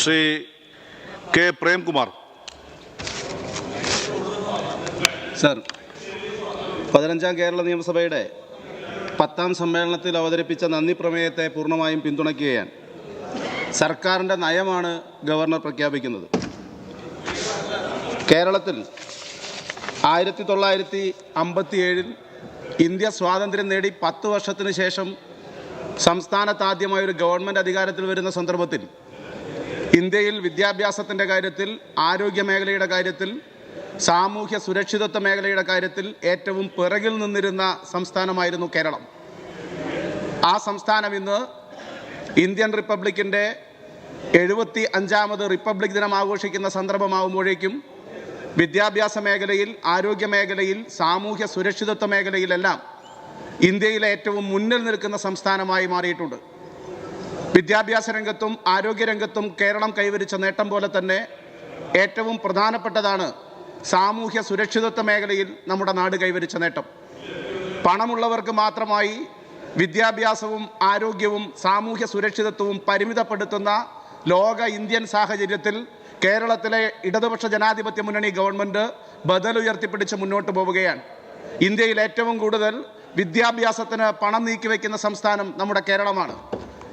Shri K Premkumar. Sir പതിനഞ്ചാം കേരള നിയമസഭയുടെ പത്താം സമ്മേളനത്തിൽ അവതരിപ്പിച്ച നന്ദി പ്രമേയത്തെ പൂർണമായും പിന്തുണയ്ക്കുകയാണ്. സർക്കാരിന്റെ നയമാണ് ഗവർണർ പ്രഖ്യാപിക്കുന്നത്. കേരളത്തിൽ ആയിരത്തി തൊള്ളായിരത്തി അമ്പത്തി ഏഴിൽ ഇന്ത്യ സ്വാതന്ത്ര്യം നേടി പത്ത് വർഷത്തിന് ശേഷം സംസ്ഥാനത്താദ്യമായി ഒരു ഗവൺമെന്റ് അധികാരത്തിൽ വരുന്ന സന്ദർഭത്തിൽ ഇന്ത്യയിൽ വിദ്യാഭ്യാസത്തിന്റെ കാര്യത്തിൽ ആരോഗ്യ മേഖലയുടെ കാര്യത്തിൽ സാമൂഹ്യ സുരക്ഷിതത്വ മേഖലയുടെ കാര്യത്തിൽ ഏറ്റവും പിറകിൽ നിന്നിരുന്ന സംസ്ഥാനമായിരുന്നു കേരളം. ആ സംസ്ഥാനം ഇന്ന് ഇന്ത്യൻ റിപ്പബ്ലിക്കിന്റെ എഴുപത്തി അഞ്ചാമത് റിപ്പബ്ലിക് ദിനം ആഘോഷിക്കുന്ന സന്ദർഭമാകുമ്പോഴേക്കും വിദ്യാഭ്യാസ മേഖലയിൽ ആരോഗ്യ മേഖലയിൽ സാമൂഹ്യ സുരക്ഷിതത്വ മേഖലയിലെല്ലാം ഇന്ത്യയിലെ ഏറ്റവും മുന്നിൽ നിൽക്കുന്ന സംസ്ഥാനമായി മാറിയിട്ടുണ്ട്. വിദ്യാഭ്യാസ രംഗത്തും ആരോഗ്യരംഗത്തും കേരളം കൈവരിച്ച നേട്ടം പോലെ തന്നെ ഏറ്റവും പ്രധാനപ്പെട്ടതാണ് സാമൂഹ്യ സുരക്ഷിതത്വ മേഖലയിൽ നമ്മുടെ നാട് കൈവരിച്ച നേട്ടം. പണമുള്ളവർക്ക് മാത്രമായി വിദ്യാഭ്യാസവും ആരോഗ്യവും സാമൂഹ്യ സുരക്ഷിതത്വവും പരിമിതപ്പെടുത്തുന്ന ലോക ഇന്ത്യൻ സാഹചര്യത്തിൽ കേരളത്തിലെ ഇടതുപക്ഷ ജനാധിപത്യ മുന്നണി ഗവൺമെന്റ് ബദലുയർത്തിപ്പിടിച്ച് മുന്നോട്ട് പോവുകയാണ്. ഇന്ത്യയിൽ ഏറ്റവും കൂടുതൽ വിദ്യാഭ്യാസത്തിന് പണം നീക്കിവെക്കുന്ന സംസ്ഥാനം നമ്മുടെ കേരളമാണ്.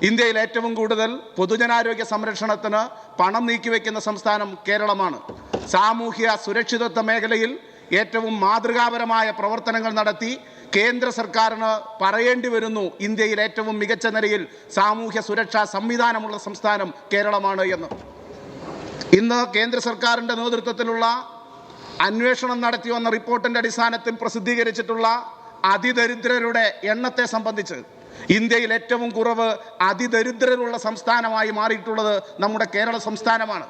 ഇന്ത്യയിൽ ഏറ്റവും കൂടുതൽ പൊതുജനാരോഗ്യ സംരക്ഷണത്തിന് പണം നീക്കിവെക്കുന്ന സംസ്ഥാനം കേരളമാണ്. സാമൂഹ്യ സുരക്ഷിതത്വ മേഖലയിൽ ഏറ്റവും മാതൃകാപരമായ പ്രവർത്തനങ്ങൾ നടത്തി കേന്ദ്ര സർക്കാരിന് പറയേണ്ടി വരുന്നു ഇന്ത്യയിൽ ഏറ്റവും മികച്ച നിലയിൽ സാമൂഹ്യ സുരക്ഷാ സംവിധാനമുള്ള സംസ്ഥാനം കേരളമാണ് എന്ന്. ഇന്ന് കേന്ദ്ര സർക്കാരിന്റെ നേതൃത്വത്തിലുള്ള അന്വേഷണം നടത്തി വന്ന റിപ്പോർട്ടിന്റെ അടിസ്ഥാനത്തിൽ പ്രസിദ്ധീകരിച്ചിട്ടുള്ള അതിദരിദ്രരുടെ എണ്ണത്തെ സംബന്ധിച്ച് ഇന്ത്യയിൽ ഏറ്റവും കുറവ് അതിദരിദ്രരുള്ള സംസ്ഥാനമായി മാറിയിട്ടുള്ളത് നമ്മുടെ കേരള സംസ്ഥാനമാണ്.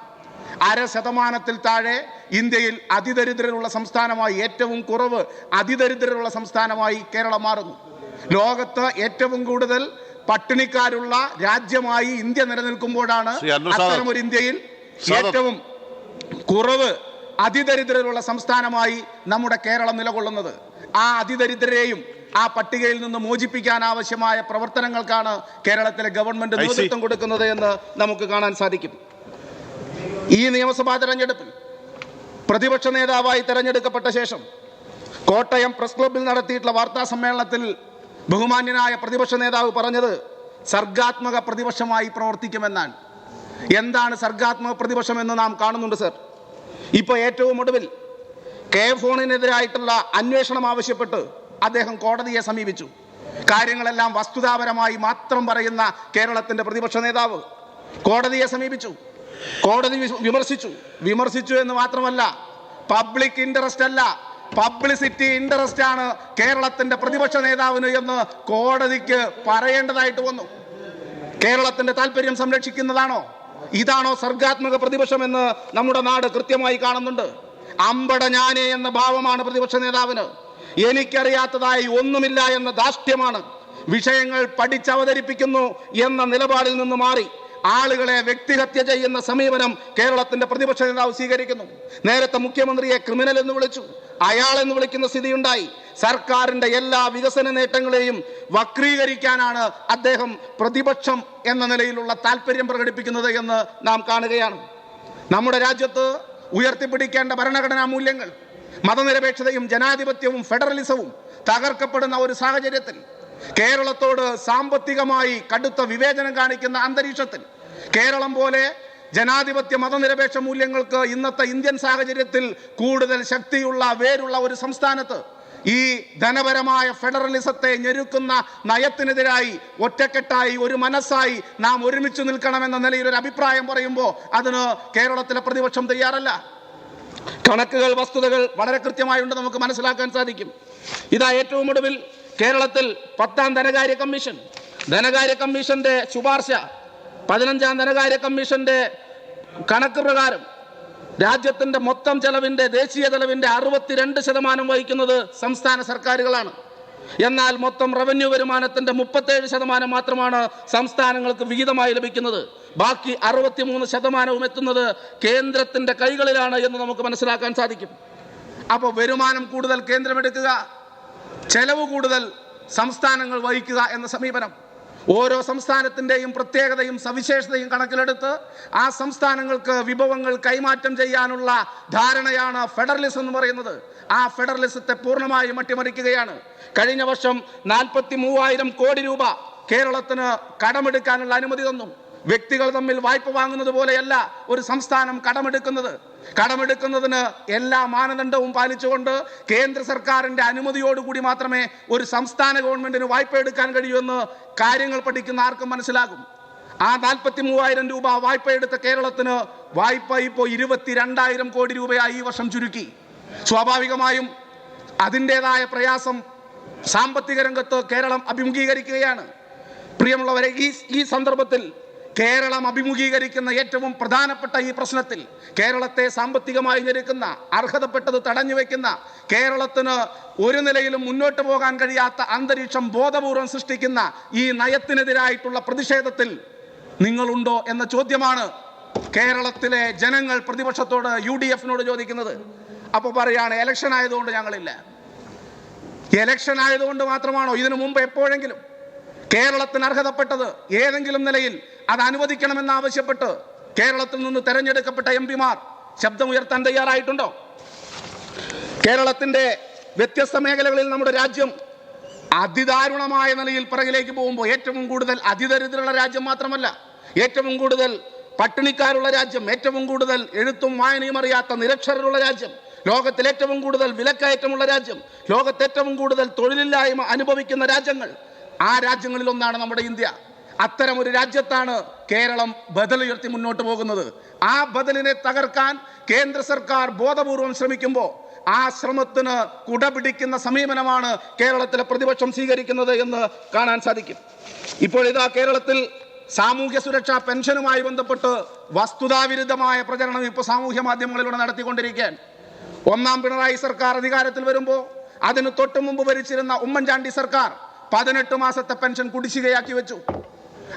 അര ശതമാനത്തിൽ താഴെ ഇന്ത്യയിൽ അതിദരിദ്രരുള്ള സംസ്ഥാനമായി ഏറ്റവും കുറവ് അതിദരിദ്രരുള്ള സംസ്ഥാനമായി കേരളം മാറുന്നു. ലോകത്ത് ഏറ്റവും കൂടുതൽ പട്ടിണിക്കാരുള്ള രാജ്യമായി ഇന്ത്യ നിലനിൽക്കുമ്പോഴാണ് അത്തരമൊരു ഇന്ത്യയിൽ ഏറ്റവും കുറവ് അതിദരിദ്രരുള്ള സംസ്ഥാനമായി നമ്മുടെ കേരളം നിലകൊള്ളുന്നത്. ആ അതിദരിദ്രരെയും ആ പട്ടികയിൽ നിന്ന് മോചിപ്പിക്കാൻ ആവശ്യമായ പ്രവർത്തനങ്ങൾക്കാണ് കേരളത്തിലെ ഗവൺമെന്റ് നേതൃത്വം കൊടുക്കുന്നത് എന്ന് നമുക്ക് കാണാൻ സാധിക്കും. ഈ നിയമസഭാ തെരഞ്ഞെടുപ്പിൽ പ്രതിപക്ഷ നേതാവായി തെരഞ്ഞെടുക്കപ്പെട്ട ശേഷം കോട്ടയം പ്രസ് ക്ലബിൽ നടത്തിയിട്ടുള്ള വാർത്താ സമ്മേളനത്തിൽ ബഹുമാന്യനായ പ്രതിപക്ഷ നേതാവ് പറഞ്ഞത് സർഗാത്മക പ്രതിപക്ഷമായി പ്രവർത്തിക്കുമെന്നാണ്. എന്താണ് സർഗാത്മക പ്രതിപക്ഷം എന്ന് നാം കാണുന്നുണ്ട് സർ? ഇപ്പോൾ ഏറ്റവും ഒടുവിൽ കെ ഫോണിനെതിരായിട്ടുള്ള അന്വേഷണം ആവശ്യപ്പെട്ട് അദ്ദേഹം കോടതിയെ സമീപിച്ചു. കാര്യങ്ങളെല്ലാം വസ്തുതാപരമായി മാത്രം പറയുന്ന കേരളത്തിന്റെ പ്രതിപക്ഷ നേതാവ് കോടതിയെ സമീപിച്ചു. കോടതി വിമർശിച്ചു. വിമർശിച്ചു എന്ന് മാത്രമല്ല പബ്ലിക് ഇൻട്രസ്റ്റ് അല്ല പബ്ലിസിറ്റി ഇൻട്രസ്റ്റ് ആണ് കേരളത്തിന്റെ പ്രതിപക്ഷ നേതാവിന് എന്ന് കോടതിക്ക് പറയേണ്ടതായിട്ട് വന്നു. കേരളത്തിന്റെ താല്പര്യം സംരക്ഷിക്കുന്നതാണോ? ഇതാണോ സർഗാത്മക പ്രതിപക്ഷം എന്ന് നമ്മുടെ നാട് കൃത്യമായി കാണുന്നുണ്ട്. അമ്പട ഞാനേ എന്ന ഭാവമാണ് പ്രതിപക്ഷ നേതാവിന്. എനിക്കറിയാത്തതായി ഒന്നുമില്ല എന്ന ധാഷ്ട്യമാണ് വിഷയങ്ങൾ പഠിച്ചവതരിപ്പിക്കുന്നു എന്ന നിലപാടിൽ നിന്ന് മാറി ആളുകളെ വ്യക്തിഹത്യ ചെയ്യുന്ന സമീപനം കേരളത്തിന്റെ പ്രതിപക്ഷ നേതാവ് സ്വീകരിക്കുന്നു. നേരത്തെ മുഖ്യമന്ത്രിയെ ക്രിമിനൽ എന്ന് വിളിച്ചു. അയാൾ എന്ന് വിളിക്കുന്ന സ്ഥിതിയുണ്ടായി. സർക്കാരിന്റെ എല്ലാ വികസന നേട്ടങ്ങളെയും വക്രീകരിക്കാനാണ് അദ്ദേഹം പ്രതിപക്ഷം എന്ന നിലയിലുള്ള താല്പര്യം പ്രകടിപ്പിക്കുന്നത് എന്ന് നാം കാണുകയാണ്. നമ്മുടെ രാജ്യത്ത് ഉയർത്തിപ്പിടിക്കേണ്ട ഭരണഘടനാ മൂല്യങ്ങൾ മതനിരപേക്ഷതയും ജനാധിപത്യവും ഫെഡറലിസവും തകർക്കപ്പെടുന്ന ഒരു സാഹചര്യത്തിൽ കേരളത്തോട് സാമ്പത്തികമായി കടുത്ത വിവേചനം കാണിക്കുന്ന അന്തരീക്ഷത്തിൽ കേരളം പോലെ ജനാധിപത്യ മതനിരപേക്ഷ മൂല്യങ്ങൾക്ക് ഇന്നത്തെ ഇന്ത്യൻ സാഹചര്യത്തിൽ കൂടുതൽ ശക്തിയുള്ള വേരുള്ള ഒരു സംസ്ഥാനത്ത് ഈ ധനപരമായ ഫെഡറലിസത്തെ ഞെരുക്കുന്ന നയത്തിനെതിരായി ഒറ്റക്കെട്ടായി ഒരു മനസ്സായി നാം ഒരുമിച്ച് നിൽക്കണമെന്ന നിലയിൽ ഒരു അഭിപ്രായം പറയുമ്പോൾ അതിന് കേരളത്തിലെ പ്രതിപക്ഷം തയ്യാറല്ല. കണക്കുകൾ വസ്തുതകൾ വളരെ കൃത്യമായുണ്ട് നമുക്ക് മനസ്സിലാക്കാൻ സാധിക്കും. ഇതാ ഏറ്റവും ഒടുവിൽ കേരളത്തിൽ പത്താം ധനകാര്യ കമ്മീഷൻ. ധനകാര്യ കമ്മീഷന്റെ ശുപാർശ പതിനഞ്ചാം ധനകാര്യ കമ്മീഷന്റെ കണക്ക് പ്രകാരം രാജ്യത്തിന്റെ മൊത്തം ചെലവിന്റെ ദേശീയ ചെലവിന്റെ അറുപത്തിരണ്ട് ശതമാനം വഹിക്കുന്നത് സംസ്ഥാന സർക്കാരുകളാണ്. എന്നാൽ മൊത്തം റവന്യൂ വരുമാനത്തിന്റെ മുപ്പത്തേഴ് ശതമാനം മാത്രമാണ് സംസ്ഥാനങ്ങൾക്ക് വിഹിതമായി ലഭിക്കുന്നത്. ബാക്കി അറുപത്തിമൂന്ന് ശതമാനവും എത്തുന്നത് കേന്ദ്രത്തിന്റെ കൈകളിലാണ് എന്ന് നമുക്ക് മനസ്സിലാക്കാൻ സാധിക്കും. അപ്പോൾ വരുമാനം കൂടുതൽ കേന്ദ്രമെടുക്കുക ചെലവ് കൂടുതൽ സംസ്ഥാനങ്ങൾ വഹിക്കുക എന്ന സമീപനം. ഓരോ സംസ്ഥാനത്തിന്റെയും പ്രത്യേകതയും സവിശേഷതയും കണക്കിലെടുത്ത് ആ സംസ്ഥാനങ്ങൾക്ക് വിഭവങ്ങൾ കൈമാറ്റം ചെയ്യാനുള്ള ധാരണയാണ് ഫെഡറലിസം എന്ന് പറയുന്നത്. ആ ഫെഡറലിസത്തെ പൂർണമായും അട്ടിമറിക്കുകയാണ്. കഴിഞ്ഞ വർഷം നാൽപ്പത്തി മൂവായിരം കോടി രൂപ കേരളത്തിന് കടമെടുക്കാനുള്ള അനുമതി തന്നു. വ്യക്തികൾ തമ്മിൽ വായ്പ വാങ്ങുന്നത് പോലെയല്ല ഒരു സംസ്ഥാനം കടമെടുക്കുന്നത്. കടമെടുക്കുന്നതിന് എല്ലാ മാനദണ്ഡവും പാലിച്ചുകൊണ്ട് കേന്ദ്ര സർക്കാരിന്റെ അനുമതിയോടുകൂടി മാത്രമേ ഒരു സംസ്ഥാന ഗവൺമെന്റിന് വായ്പ എടുക്കാൻ കഴിയൂ എന്ന് കാര്യങ്ങൾ പഠിക്കുന്ന ആർക്കും മനസ്സിലാകും. ആ നാൽപ്പത്തി മൂവായിരം രൂപ വായ്പ എടുത്ത കേരളത്തിന് വായ്പ ഇപ്പോൾ ഇരുപത്തിരണ്ടായിരം കോടി രൂപയായി ഈ വർഷം ചുരുക്കി. സ്വാഭാവികമായും അതിന്റെതായ പ്രയാസം സാമ്പത്തിക രംഗത്ത് കേരളം അഭിമുഖീകരിക്കുകയാണ്. പ്രിയമുള്ളവരെ ഈ ഈ സന്ദർഭത്തിൽ കേരളം അഭിമുഖീകരിക്കുന്ന ഏറ്റവും പ്രധാനപ്പെട്ട ഈ പ്രശ്നത്തിൽ കേരളത്തെ സാമ്പത്തികമായി ഞെരുക്കുന്ന അർഹതപ്പെട്ടത് തടഞ്ഞു വെക്കുന്ന കേരളത്തിന് ഒരു നിലയിലും മുന്നോട്ട് പോകാൻ കഴിയാത്ത അന്തരീക്ഷം ബോധപൂർവം സൃഷ്ടിക്കുന്ന ഈ നയത്തിനെതിരായിട്ടുള്ള പ്രതിഷേധത്തിൽ നിങ്ങളുണ്ടോ എന്ന ചോദ്യമാണ് കേരളത്തിലെ ജനങ്ങൾ പ്രതിപക്ഷത്തോട് യു ഡി എഫിനോട് ചോദിക്കുന്നത്. അപ്പോൾ പറയാണ് എലക്ഷൻ ആയതുകൊണ്ട് ഞങ്ങളില്ല. എലക്ഷൻ ആയതുകൊണ്ട് മാത്രമാണോ? ഇതിനു മുമ്പ് എപ്പോഴെങ്കിലും കേരളത്തിന് അർഹതപ്പെട്ടത് ഏതെങ്കിലും നിലയിൽ അത് അനുവദിക്കണമെന്ന് ആവശ്യപ്പെട്ട് കേരളത്തിൽ നിന്ന് തെരഞ്ഞെടുക്കപ്പെട്ട എം പിമാർ ശബ്ദമുയർത്താൻ തയ്യാറായിട്ടുണ്ടോ? കേരളത്തിന്റെ വ്യത്യസ്ത മേഖലകളിൽ നമ്മുടെ രാജ്യം അതിദാരുണമായ നിലയിൽ പിറകിലേക്ക് പോകുമ്പോൾ ഏറ്റവും കൂടുതൽ അതിദരിദ്രമുള്ള രാജ്യം മാത്രമല്ല ഏറ്റവും കൂടുതൽ പട്ടിണിക്കാരുള്ള രാജ്യം ഏറ്റവും കൂടുതൽ എഴുത്തും വായനയും അറിയാത്ത നിരക്ഷരരുള്ള രാജ്യം ലോകത്തിൽ ഏറ്റവും കൂടുതൽ വിലക്കയറ്റമുള്ള രാജ്യം ലോകത്ത് ഏറ്റവും കൂടുതൽ തൊഴിലില്ലായ്മ അനുഭവിക്കുന്ന രാജ്യങ്ങൾ ആ രാജ്യങ്ങളിലൊന്നാണ് നമ്മുടെ ഇന്ത്യ. അത്തരം ഒരു രാജ്യത്താണ് കേരളം ബദലുയർത്തി മുന്നോട്ട് പോകുന്നത്. ആ ബദലിനെ തകർക്കാൻ കേന്ദ്ര സർക്കാർ ബോധപൂർവം ശ്രമിക്കുമ്പോൾ ആ ശ്രമത്തിന് കുടപിടിക്കുന്ന സമീപനമാണ് കേരളത്തിലെ പ്രതിപക്ഷം സ്വീകരിക്കുന്നത് എന്ന് കാണാൻ സാധിക്കും. ഇപ്പോൾ ഇതാ കേരളത്തിൽ സാമൂഹ്യ സുരക്ഷാ പെൻഷനുമായി ബന്ധപ്പെട്ട് വസ്തുതാവിരുദ്ധമായ പ്രചരണം ഇപ്പോൾ സാമൂഹ്യ മാധ്യമങ്ങളിലൂടെ നടത്തിക്കൊണ്ടിരിക്കാൻ ഒന്നാം പിണറായി സർക്കാർ അധികാരത്തിൽ വരുമ്പോൾ അതിന് തൊട്ടു മുമ്പ് ഭരിച്ചിരുന്ന ഉമ്മൻചാണ്ടി സർക്കാർ പതിനെട്ട് മാസത്തെ പെൻഷൻ കുടിശ്ശികയാക്കി വെച്ചു.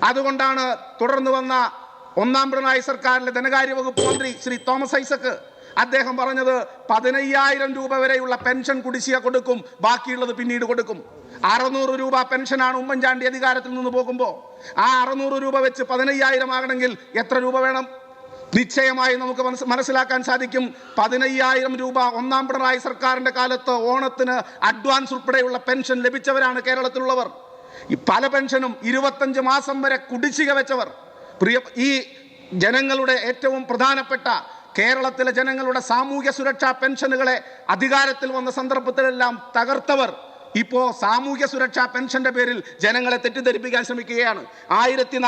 അതുകൊണ്ടാണ് തുടർന്ന് വന്ന ഒന്നാം പിണറായി സർക്കാരിലെ ധനകാര്യ വകുപ്പ് മന്ത്രി ശ്രീ തോമസ് ഐസക്ക് അദ്ദേഹം പറഞ്ഞത് പതിനയ്യായിരം രൂപ വരെയുള്ള പെൻഷൻ കുടിശ്ശിക കൊടുക്കും ബാക്കിയുള്ളത് പിന്നീട് കൊടുക്കും. അറുന്നൂറ് രൂപ പെൻഷനാണ് ഉമ്മൻചാണ്ടി അധികാരത്തിൽ നിന്ന് പോകുമ്പോൾ ആ അറുന്നൂറ് രൂപ വെച്ച് പതിനയ്യായിരം ആകണമെങ്കിൽ എത്ര രൂപ വേണം? നിശ്ചയമായി നമുക്ക് മനസ്സ് മനസ്സിലാക്കാൻ സാധിക്കും. പതിനയ്യായിരം രൂപ ഒന്നാം പിണറായി സർക്കാരിന്റെ കാലത്ത് ഓണത്തിന് അഡ്വാൻസ് ഉൾപ്പെടെയുള്ള പെൻഷൻ ലഭിച്ചവരാണ് കേരളത്തിലുള്ളവർ. ഈ പല പെൻഷനും ഇരുപത്തഞ്ച് മാസം വരെ കുടിശ്ശിക വെച്ചവർ. പ്രിയ ഈ ജനങ്ങളുടെ ഏറ്റവും പ്രധാനപ്പെട്ട കേരളത്തിലെ ജനങ്ങളുടെ സാമൂഹ്യ സുരക്ഷാ പെൻഷനുകളെ അധികാരത്തിൽ വന്ന സന്ദർഭത്തിലെല്ലാം തകർത്തവർ ഇപ്പോൾ സാമൂഹ്യ സുരക്ഷാ പെൻഷന്റെ പേരിൽ ജനങ്ങളെ തെറ്റിദ്ധരിപ്പിക്കാൻ ശ്രമിക്കുകയാണ്. ആയിരത്തി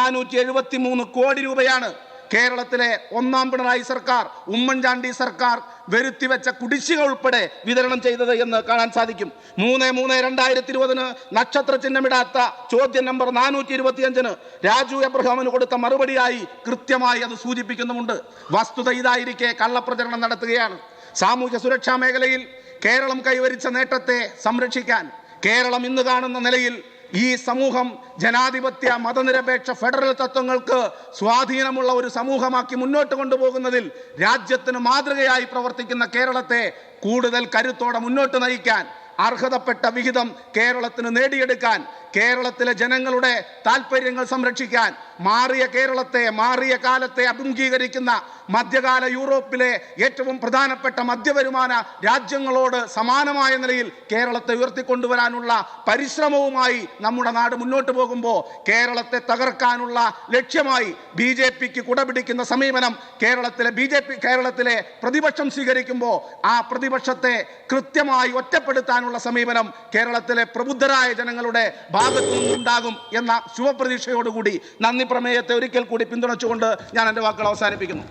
കോടി രൂപയാണ് കേരളത്തിലെ ഒന്നാം പിണറായി സർക്കാർ ഉമ്മൻചാണ്ടി സർക്കാർ വരുത്തിവെച്ച കുടിശ്ശിക ഉൾപ്പെടെ വിതരണം ചെയ്തത് എന്ന് കാണാൻ സാധിക്കും. മൂന്ന് മൂന്ന് രണ്ടായിരത്തി ഇരുപതിന് നക്ഷത്ര ചിഹ്നമിടാത്ത ചോദ്യം നമ്പർ നാനൂറ്റി ഇരുപത്തിയഞ്ചിന് രാജു എബ്രഹാമിന് കൊടുത്ത മറുപടിയായി കൃത്യമായി അത് സൂചിപ്പിക്കുന്നുമുണ്ട്. വസ്തുത ഇതായിരിക്കെ കള്ളപ്രചരണം നടത്തുകയാണ്. സാമൂഹ്യ സുരക്ഷാ മേഖലയിൽ കേരളം കൈവരിച്ച നേട്ടത്തെ സംരക്ഷിക്കാൻ കേരളം ഇന്ന് കാണുന്ന നിലയിൽ ഈ സമൂഹം ജനാധിപത്യ മതനിരപേക്ഷ ഫെഡറൽ തത്വങ്ങൾക്ക് സ്വാധീനമുള്ള ഒരു സമൂഹമാക്കി മുന്നോട്ട് കൊണ്ടുപോകുന്നതിൽ രാജ്യത്തിന് മാതൃകയായി പ്രവർത്തിക്കുന്ന കേരളത്തെ കൂടുതൽ കരുത്തോടെ മുന്നോട്ട് നയിക്കാൻ അർഹതപ്പെട്ട വിഹിതം കേരളത്തിന് നേടിയെടുക്കാൻ കേരളത്തിലെ ജനങ്ങളുടെ താല്പര്യങ്ങൾ സംരക്ഷിക്കാൻ മാറിയ കേരളത്തെ മാറിയ കാലത്തെ അഭിമുഖീകരിക്കുന്ന മധ്യകാല യൂറോപ്പിലെ ഏറ്റവും പ്രധാനപ്പെട്ട മധ്യവരുമാന രാജ്യങ്ങളോട് സമാനമായ നിലയിൽ കേരളത്തെ ഉയർത്തിക്കൊണ്ടുവരാനുള്ള പരിശ്രമവുമായി നമ്മുടെ നാട് മുന്നോട്ട് പോകുമ്പോൾ കേരളത്തെ തകർക്കാനുള്ള ലക്ഷ്യമായി ബി ജെ പിക്ക് കുടപിടിക്കുന്ന സമീപനം കേരളത്തിലെ ബി ജെ പി കേരളത്തിലെ പ്രതിപക്ഷം സ്വീകരിക്കുമ്പോൾ ആ പ്രതിപക്ഷത്തെ കൃത്യമായി ഒറ്റപ്പെടുത്താനുള്ള സമീപനം കേരളത്തിലെ പ്രബുദ്ധരായ ജനങ്ങളുടെ ഭാഗത്തു നിന്നുണ്ടാകും എന്ന ശുഭപ്രതീക്ഷയോടുകൂടി നന്ദി പ്രമേയത്തെ ഒരിക്കൽ കൂടി പിന്തുണച്ചുകൊണ്ട് ഞാൻ എന്റെ വാക്കുകൾ അവസാനിപ്പിക്കുന്നു.